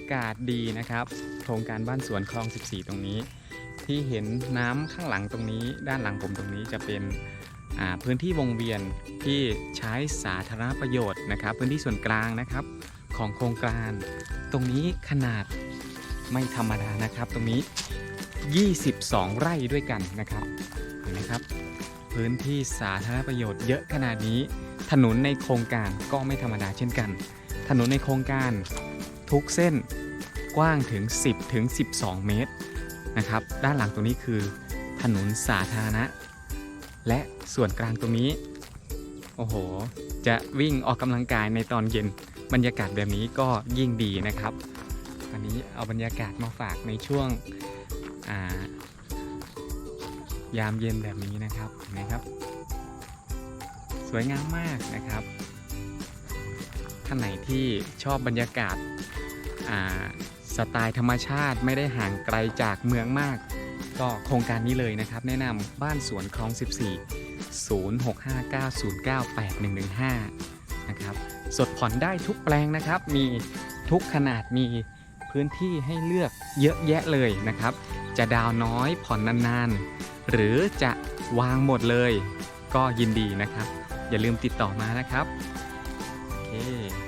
ากาศดีนะครับ โครงการบ้านสวนคลอง 14 ตรงนี้ ที่เห็นน้ำข้างหลังตรงนี้ ด้านหลังผมตรงนี้จะเป็นพื้นที่วงเวียนที่ใช้สาธารณประโยชน์นะครับ พื้นที่ส่วนกลางนะครับของโครงการ ตรงนี้ขนาดไม่ธรรมดานะครับ ตรงนี้ 22 ไร่ด้วยกันนะครับเห็นไหมครับ พื้นที่สาธารณประโยชน์เยอะขนาดนี้ ถนนในโครงการก็ไม่ธรรมดาเช่นกัน ถนนในโครงการ ทุกเส้นกว้างถึง 10ถึง12 เมตรนะครับ ด้านหลังตรงนี้คือถนนสาธารณะ และส่วนกลางตรงนี้ โอ้โห จะวิ่งออกกำลังกายในตอนเย็นบรรยากาศแบบนี้ก็ยิ่งดีนะครับ อันนี้เอาบรรยากาศมาฝากในช่วงายามเย็นแบบนี้นะครับเห็นไหมครับ สวยงามมากนะครับ ท่านไหนที่ชอบบรรยากาศาสไตล์ธรรมชาติไม่ได้ห่างไกลจากเมืองมาก ก็โครงการนี้เลยนะครับ แนะนำบ้านสวนคลอง 14 0659098115 นะครับ สดผ่อนได้ทุกแปลงนะครับ มีทุกขนาดมีพื้นที่ให้เลือกเยอะแยะเลยนะครับ จะดาวน้อยผ่อนนานๆ หรือจะวางหมดเลย ก็ยินดีนะครับ อย่าลืมติดต่อมานะครับ โอเค